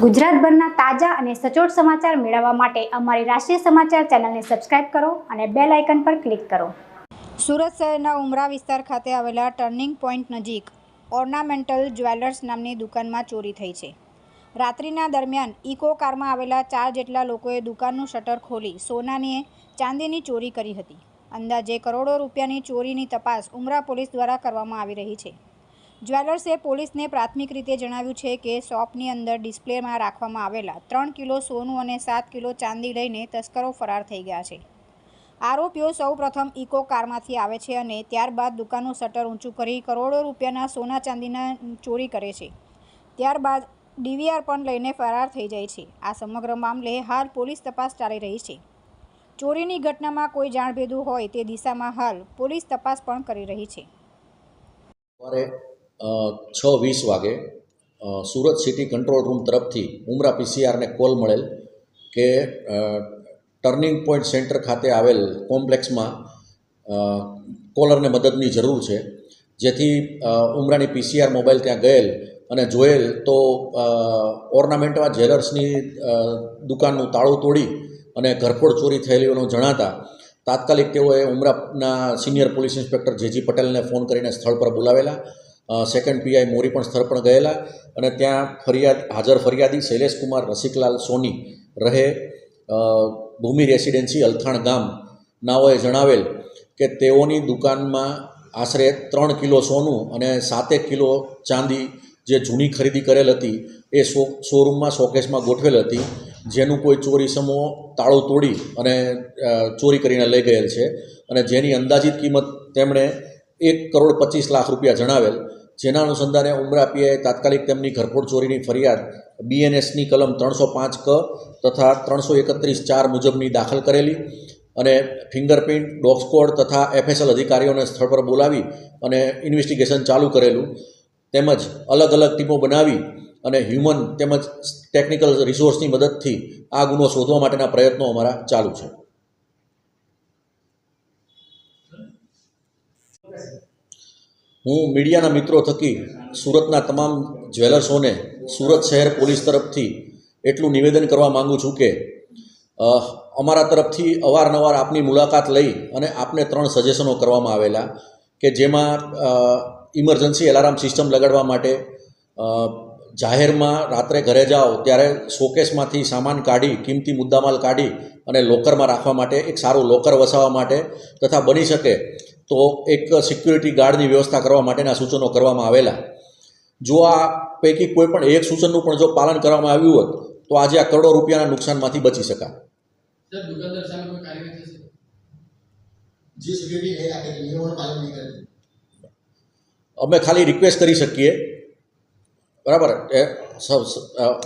ગુજરાતભરના તાજા અને સચોટ સમાચાર મેળવવા માટે અમારી રાષ્ટ્રીય સમાચાર ચેનલને સબસ્ક્રાઇબ કરો અને બેલ આઇકન પર ક્લિક કરો. સુરત શહેરના ઉમરા વિસ્તાર ખાતે આવેલા ટર્નિંગ પોઈન્ટ નજીક ઓર્નામેન્ટલ જ્વેલર્સ નામની દુકાનમાં ચોરી થઈ છે. રાત્રિના દરમિયાન ઇકો કારમાં આવેલા ચાર જેટલા લોકોએ દુકાનનું શટર ખોલી સોનાની ચાંદીની ચોરી કરી હતી. અંદાજે કરોડો રૂપિયાની ચોરીની તપાસ ઉમરા પોલીસ દ્વારા કરવામાં આવી રહી છે. જ્વેલર્સે પોલીસને પ્રાથમિક રીતે જણાવ્યું છે કે શોપની અંદર ડિસ્પ્લેમાં રાખવામાં આવેલા ત્રણ કિલો સોનું અને સાત કિલો ચાંદી લઈને તસ્કરો ફરાર થઈ ગયા છે. આરોપીઓ સૌપ્રથમ ઇકો કારમાંથી આવે છે અને ત્યારબાદ દુકાનનું શટર ઊંચું કરી કરોડો રૂપિયાના સોના ચાંદીના ચોરી કરે છે. ત્યારબાદ ડીવીઆર પણ લઈને ફરાર થઈ જાય છે. આ સમગ્ર મામલે હાલ પોલીસ તપાસ ચાલી રહી છે. ચોરીની ઘટનામાં કોઈ જાણભેદું હોય તે દિશામાં હાલ પોલીસ તપાસ પણ કરી રહી છે. છ વીસ વાગે સુરત સિટી કંટ્રોલ રૂમ તરફથી ઉમરા પીસીઆરને કોલ મળેલ કે ટર્નિંગ પોઈન્ટ સેન્ટર ખાતે આવેલ કોમ્પ્લેક્સમાં કોલરને મદદની જરૂર છે. જેથી ઉમરાની પીસીઆર મોબાઈલ ત્યાં ગયેલ અને જોયેલ તો ઓર્નામેન્ટમાં જ્વેલર્સની દુકાનનું તાળું તોડી અને ઘરફોડ ચોરી થયેલી હોવાનું જણાતા, તાત્કાલિક તેઓએ ઉમરાના સિનિયર પોલીસ ઇન્સ્પેક્ટર જેજી પટેલને ફોન કરીને સ્થળ પર બોલાવેલા સેકન્ડ પીઆઈ મોરી પણ સ્થળ પર ગયેલા અને ત્યાં ફરિયાદ, હાજર ફરિયાદી શૈલેષકુમાર રસિકલાલ સોની રહે. ભૂમિ રેસિડેન્સી અલથાણ ગામ. નાઓએ જણાવેલ કે તેઓની દુકાનમાં આશરે ત્રણ કિલો સોનું અને સાતેક કિલો ચાંદી જે જૂની ખરીદી કરેલ હતી એ શો, શોરૂમમાં, શોકેસમાં ગોઠવેલ હતી, જેનું કોઈ ચોરી સમૂહ તાળું તોડી અને ચોરી કરીને લઈ ગયેલ છે. અને જેની અંદાજિત કિંમત તેમણે એક કરોડ પચીસ લાખ રૂપિયા જણાવેલ જેના અનુસંધાને ઉમરાપીએ તાત્કાલિક તેમની ઘરફોડ ચોરીની ફરિયાદ બીએનએસની કલમ ત્રણસો પાંચ ક તથા ત્રણસો એકત્રીસ ચાર મુજબની દાખલ કરેલી અને ફિંગરપ્રિન્ટ, ડોગ સ્કોડ તથા એફએસએલ અધિકારીઓને સ્થળ પર બોલાવી અને ઇન્વેસ્ટિગેશન ચાલુ કરેલું. તેમજ અલગ અલગ ટીમો બનાવી અને હ્યુમન તેમજ ટેકનિકલ રિસોર્સની મદદથી આ ગુનો શોધવા માટેના પ્રયત્નો અમારા ચાલુ છે. હું મીડિયાના મિત્રો થકી સુરતના તમામ જ્વેલર્સોને સુરત શહેર પોલીસ તરફથી એટલું નિવેદન કરવા માગું છું કે અમારા તરફથી અવારનવાર આપની મુલાકાત લઈ અને આપને ત્રણ સજેશનો કરવામાં આવેલા કે જેમાં ઇમરજન્સી એલાર્મ સિસ્ટમ લગાડવા માટે જાહેરમાં રાત્રે ઘરે જાઓ ત્યારે શોકેસમાંથી સામાન કાઢી કિંમતી મુદ્દામાલ કાઢી અને લોકરમાં રાખવા માટે એક સારું લોકર વસાવવા માટે તથા બની શકે તો એક સિક્યુરિટી ગાર્ડની વ્યવસ્થા કરવા માટેના સૂચનો કરવામાં આવેલા. જો આ પૈકી કોઈ પણ એક સૂચનનું પણ જો પાલન કરવામાં આવ્યું હોત તો આજે આ કરોડો રૂપિયાના નુકસાનમાંથી બચી શકા સર દુકાનદાર સામે કોઈ કાર્યવાહી થશે? જે સિક્યુરિટી એ રાખે છે નિયમોનું પાલન નહીં કરે અમે ખાલી રિક્વેસ્ટ કરી શકીએ. બરાબર. એ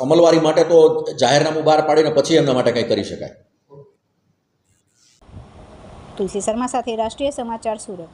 અમલવારી માટે તો જાહેરનામું બહાર પાડીને પછી એમના માટે કંઈ કરી શકાય. તુલસી શર્મા સાથે રાષ્ટ્રીય સમાચાર સુરત.